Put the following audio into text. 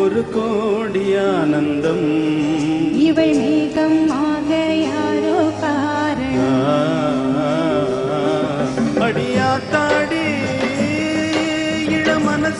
ஒரு கோடி ஆனந்தம். இவை மேகம்